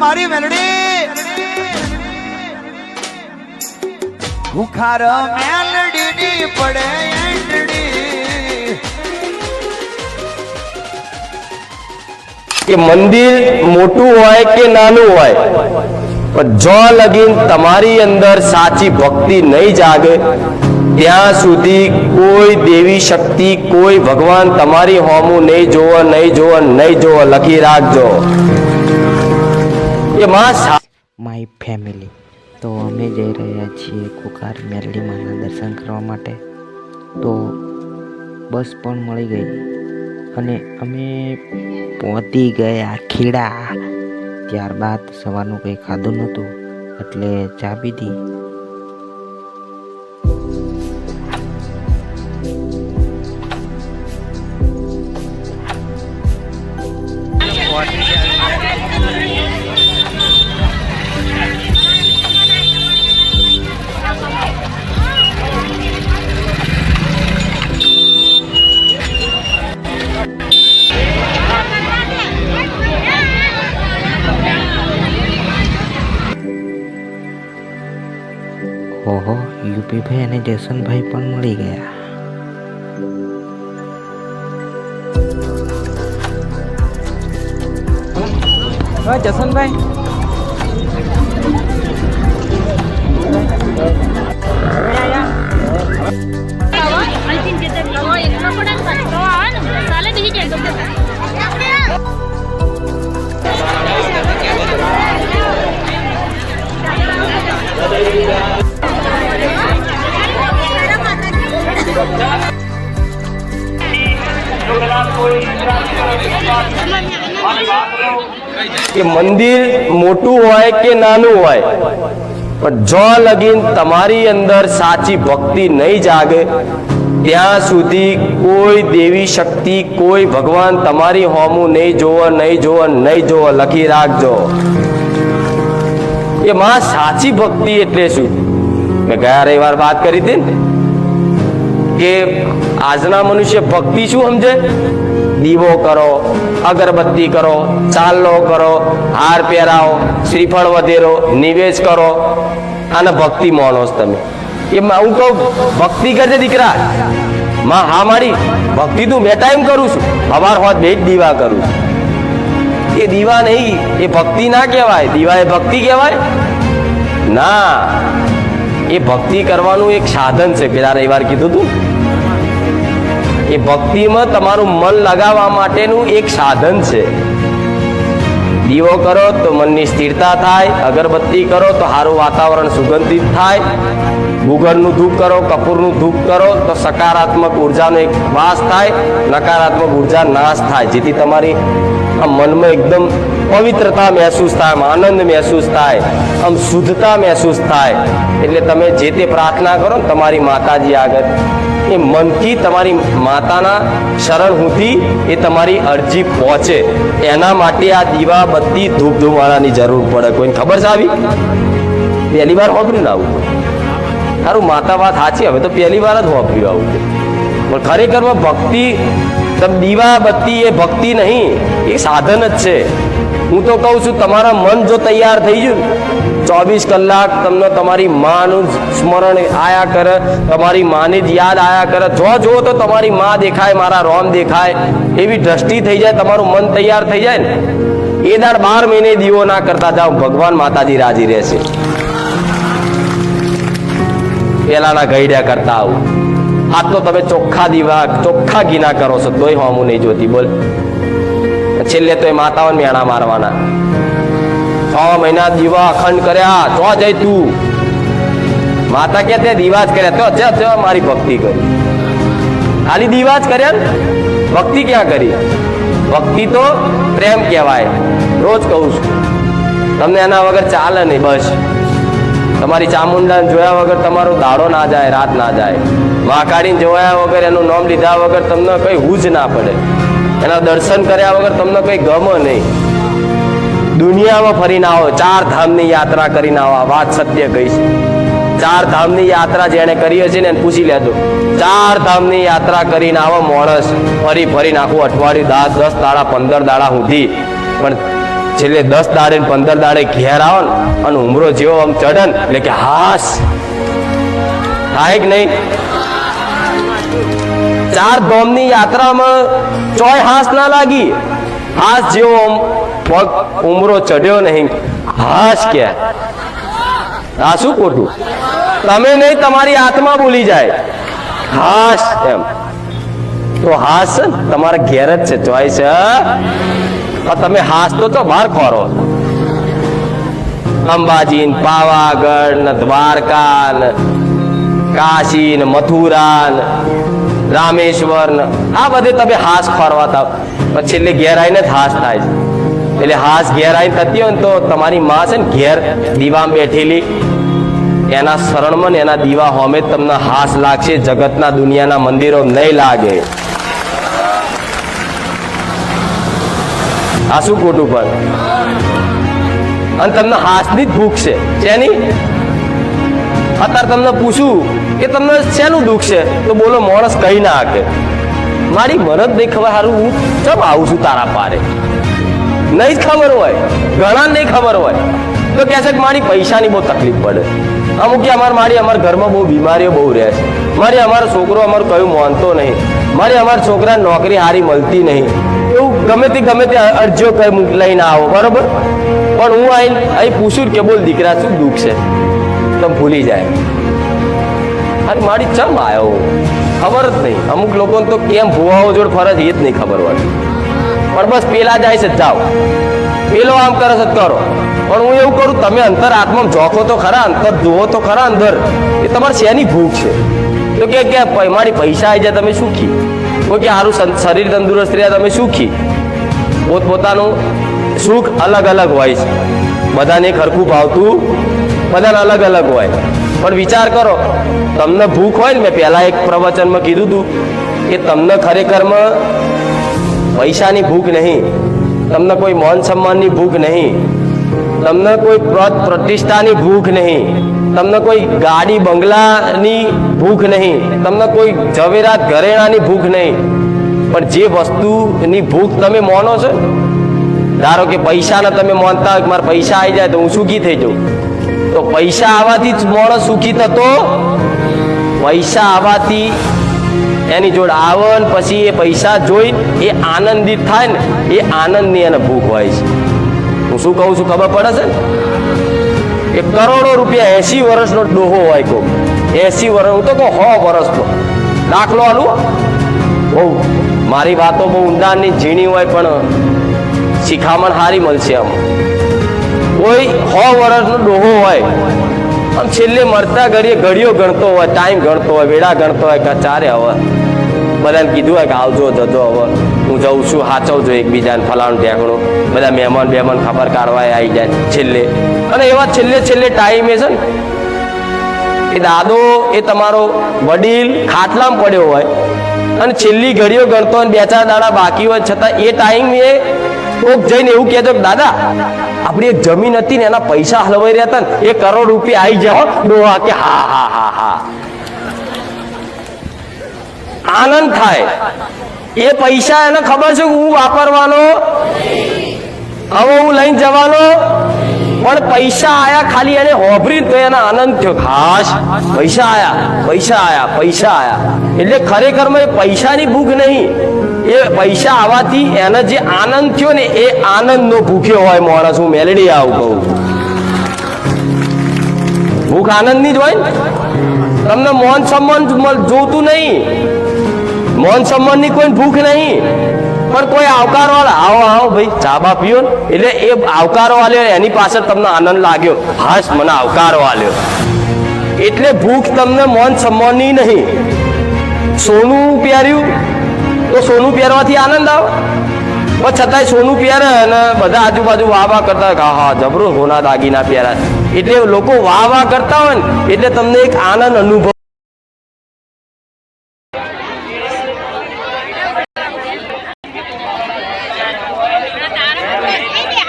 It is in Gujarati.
મારી મેલડી ભૂખાર મેલડી ની પડે કે મંદિર મોટું હોય કે નાનું હોય, પણ જો લગીન તમારી અંદર સાચી ભક્તિ નહીં જાગે, ત્યાં સુધી કોઈ દેવી શક્તિ, કોઈ ભગવાન તમારી હોમું નહીં જોવો નહીં જોવો નહીં જોવો, લખી રાખજો. My family. તો અમે જઈ રહ્યા છીએ કુકાર મેરડીમાના દર્શન કરવા માટે. તો બસ પણ મળી ગઈ. અને અમે પહોંચી ગયા ખીડા. ત્યારબાદ સવારનું કંઈ ખાધું નહોતું. એટલે ચા પીધી. યુપીભાઈ અને જસનભાઈ પણ મળી ગયા. જસનભાઈ કે તે નવો એકનો પણ તો આવે ને કે મંદિર મોટું હોય કે નાનું હોય, પણ જો લગીન તમારી અંદર સાચી ભક્તિ નહીં જાગે, ત્યાં સુધી કોઈ દેવી શક્તિ, કોઈ ભગવાન તમારી હોમું નહીં જોવો નહીં જોવો નહીં જોવો, લખી રાખજો. એ માં સાચી ભક્તિ એટલે શું? મેં ગયા રવિવાર વાત કરી હતી ને, કે આજના મનુષ્ય ભક્તિ શું સમજે? દીવો કરો, અગરબત્તી કરો ચાલો કરો, હાર પહેરાવો, શ્રીફળ વધેરો નિવેશ કરો. અને ભક્તિ છો તમે. એ હું કહું, ભક્તિ કરજે દીકરા. માં હા મારી ભક્તિ તું બે ટાઈમ કરું છું. સવાર હોત બે જ દીવા કરું છું. એ દીવા નહીં, એ ભક્તિ ના કહેવાય. દીવા એ ભક્તિ કહેવાય? ના. એ ભક્તિ કરવાનું એક સાધન છે. પેલા રવિવાર કીધું તું એ ભક્તિમાં તમારું મન લગાવવા માટેનું એક સાધન છે. દીવો કરો તો મનની સ્થિરતા થાય, અગરબત્તી કરો તો સારું વાતાવરણ સુગંધિત થાય. ગુગળનું ધૂપ કરો, કપૂરનું ધૂપ કરો, તો સકારાત્મક ઉર્જાનો એક વાસ થાય, નકારાત્મક ઊર્જા નાશ થાય. જેથી તમારી આ મનમાં એકદમ પવિત્રતા મહેસૂસ થાય આનંદ મહેસૂસ થાય, આમ શુદ્ધતા મહેસૂસ થાય. એટલે તમે જે તે પ્રાર્થના કરો તમારી માતાજી આગળ, એ મનથી તમારી માતાના શરણ હુંથી એ તમારી અરજી પહોંચે. એના માટે આ દીવા, બત્તી ધૂપ ધુમાડાની જરૂર પડે. કોઈને ખબર છે આવી? પહેલી વાર વાપર્યું ને આવું? તારું માતા વાત સાચી, હવે તો પહેલી વાર જ વાપર્યું આવું પણ ખરેખરમાં ભક્તિ દીવા બત્તી એ ભક્તિ નહીં, એ સાધન જ છે. હું તો કહું છું, તમારા મન જો તૈયાર થઈ ગયું ચોવીસ કલાક તમને તમારી માનું સ્મરણ આયા કરે, તમારી માની જ યાદ આયા કરે. જો જો તો તમારી માં દેખાય, મારા રોમ દેખાય, એવી દ્રષ્ટિ થઈ જાય, તમારું મન તૈયાર થઈ જાય ને, એ દાડ બાર મહિને દીવો ના કરતા જાઓ, ભગવાન માતાજી રાજી રહેશે. પેલાના ગઈડ્યા કરતા આવું. આ તો તમે ચોખ્ખા દીવા, ચોખ્ખા ગીના કરો છો, તોય હોમું નહીં જોતી. બોલ. છેલ્લે તો એ માતાઓને મેણા મારવાના. છ મહિના દીવા અખંડ કર્યા તો જઈ તું. માતા કે તે દીવા જ કર્યા. તો છે છે મારી ભક્તિ કરી. ખાલી દીવા જ કર્યા ભક્તિ ક્યાં કરી? ભક્તિ તો પ્રેમ કહેવાય. રોજ કહું છું. તમને એના વગર ચાલે નહીં, બસ. તમારી ચામુંડાને જોયા વગર તમારો દાડો ના જાય, રાત ના જાય. મહાકાળીને જોયા વગર એનું નામ લીધા વગર તમને કઈ હુજ ના પડે. એના દર્શન કર્યા વગર તમને કઈ ગમે નહીં. દુનિયામાં ફરીને આવો, ચાર ધામની યાત્રા કરીને આવો વાત સત્ય કહીશ. ચાર ધામની યાત્રા જેણે કરી હશે ને પૂછી લેજો. ચાર ધામની યાત્રા કરીને આવો, માણસ. ફરી ફરીને નાખું અઠવાડિયું, દસ દસ દાડા, પંદર દાડા સુધી. પણ છેલ્લે દસ દાડે પંદર દાડે ઘેર આવો ને અને ઉમરો જેવો આમ ચડે ને, એટલે કે હાસ. થાય કે નહીં? ચાર ધોમની યાત્રામાં ચોય હાસ ના લાગી. હાસ જેવો આમ પગ ઉમરો ચડ્યો નહીં હાસ કે. આ શું ખોટું? તમે નહીં, તમારી આત્મા બોલી જાય. હાસ એમ. તો હાસ તમારા ઘેર જ છે ચોઈસ તમે હાસ તો તો બહાર ખોરો. અંબાજી ને પાવાગઢ ને દ્વારકા ને કાશી ને મથુરા ને રામેશ્વર ને આ બધે તમે હાસ ખોરવા થાવ પછી એટલે ઘેર આવીને જ હાસ થાય છે. એટલે હાસ ઘેર આવીને થતી હોય ને તો તમારી માં છે ને ઘેર દીવામાં બેઠેલી, એના શરણમાં ને એના દીવા હોમે તમને હાસ લાગશે, જગતના દુનિયાના મંદિરો નહીં લાગે. શું ખોટું પણ અને તમને હાસની જ ભૂખ છે. શેની અત્યારે તમને પૂછું કે તમને શેનું દુઃખ છે? તો બોલો, માણસ કહી ના શકે મારી મરદ નહીં ખબર સારું હું ચમ આવું છું તારા પારે? નહીં જ ખબર હોય ઘણા નહીં ખબર હોય. તો કહે છે કે મારી પૈસાની બહુ તકલીફ પડે. અમુક કે અમારે મારી અમારા ઘરમાં બહુ બીમારીઓ બહુ રહે છે. મારી અમારો છોકરો અમારું કયું માનતો નહીં. મારી અમારા છોકરાને નોકરી સારી મળતી નહીં. ગમે તે ગમે તે અરજીઓ લઈને આવો, બરોબર? પણ હું અહીં અહીં પૂછું કે બોલ, દીકરા, શું દુઃખ છે? તો ભૂલી જાય. અરે મારી ચમ આવ્યો ખબર જ નહીં. અમુક લોકોને તો કેમ ભુવાઓ જોડે ફરજ એ જ નહીં ખબર હોય. પણ બસ પેલા જાય છે, જાઓ. પેલો આમ કરે છે, કરો. પણ હું એવું કરું, તમે અંતર આત્મા જોખો તો ખરા, અંતર જુઓ તો ખરા, અંદર. એ તમારે શેની ભૂખ છે? તો કે મારી પૈસા આવી જાય, તમે સુખી કોઈ કે સારું શરીર તંદુરસ્ત રહ્યા, તમે સુખી પોતપોતાનું સુખ અલગ અલગ હોય છે. બધાને ખરખું ભાવતું બધાને અલગ અલગ હોય. પણ વિચાર કરો, તમને ભૂખ હોય ને મેં પહેલાં એક પ્રવચનમાં કીધું હતું કે તમને ખરેખરમાં પૈસાની ભૂખ નહીં, તમને કોઈ માન સન્માનની ભૂખ નહીં, તમને કોઈ પ્રતિષ્ઠાની ભૂખ નહીં, તમને કોઈ ગાડી બંગલાની ભૂખ નહીં, તમને કોઈ ઝવેરાત ઘરેણાની ભૂખ નહીં. પણ જે વસ્તુની ભૂખ તમે માનો છો, ધારો કે પૈસાને તમે માનતા હોય કે મારા પૈસા આવી જાય તો હું સુખી થઈ જાઉં. તો પૈસા આવવાથી જ માણસ સુખી થતો? પૈસા આવવાથી એની જોડે આવે ને પછી એ પૈસા જોઈ એ આનંદિત થાય ને, એ આનંદની એને ભૂખ હોય છે. હું શું કહું છું ખબર પડે છે એ કરોડો રૂપિયા એસી વર્ષનો ડોહો હોય કોક. એસી વર્ષ હું તો કહું સો વર્ષનો. દાખલો આલું બહુ મારી વાતો બહુ ઊંડાણની ઝીણી હોય પણ શિખામણ સારી મળશે આમ. કોઈ સો વર્ષનો ડોહો હોય, આમ છેલ્લે મરતા ઘડીએ ઘડીઓ ગણતો હોય, ટાઈમ ગણતો હોય, વેળા ગણતો હોય, કે ચારે હવે. બધાને કીધું હોય કે આવજો, જજો હવે. હું જઉં છું, હાચવજો એકબીજાને, ફલાણું ઢેકણું. બધા મહેમાન બેમાન ખબર કાઢવા આવી જાય છેલ્લે. અને એવા છેલ્લે છેલ્લે ટાઈમે છે ને, એ દાદો, એ તમારો વડીલ ખાટલામાં પડ્યો હોય અને છેલ્લી ઘડીઓ ગણતો અને બે ચાર દાડા બાકી હોય છતાં એ ટાઈમ કોક જઈને એવું કહેતો કે, દાદા, આપણી એક જમીન હતી ને એના પૈસા હલવાઈ રહ્યા હતા ને, એ કરોડ રૂપિયા આવી જાઓ ડોહા કે, હા હા હા હા. આનંદ થાય. એ પૈસા એને ખબર છે હું વાપરવાનો? હવે હું લઈને જવાનો? પણ પૈસા આયા ખાલી એને હોભરી તો એના આનંદ થયો. ખાસ. પૈસા આયા પૈસા આયા પૈસા આયા. એટલે ખરેખર એ પૈસાની ભૂખ નહીં. એ પૈસા આવવાથી એને જે આનંદ થયો ને એ આનંદનો ભૂખ્યો હોય માણસ. હું મેલેડી આવું કહું. ભૂખ આનંદની જ હોય તમને મોન સન્માન જોતું નહીં. મોન સન્માનની કોઈ ભૂખ નહીં. પણ કોઈ આવકાર વાળા આવો આવો ભાઈ, ચા બા પીઓ એટલે એ આવકારો વાળ્યો એની પાછળ તમને આનંદ લાગ્યો. હાશ, મને આવકારો વાળ્યો એટલે ભૂખ તમને મન સન્માનની નહીં. સોનું પહેર્યું તો સોનું પહેરવાથી આનંદ આવે. પણ છતાંય સોનું પહેરે અને બધા આજુબાજુ વાહ વાહ કરતા હા હા, જબરો, સોના દાગીના પહેર્યા એટલે લોકો વાહ વાહ કરતા હોય ને, એટલે તમને એક આનંદ અનુભવ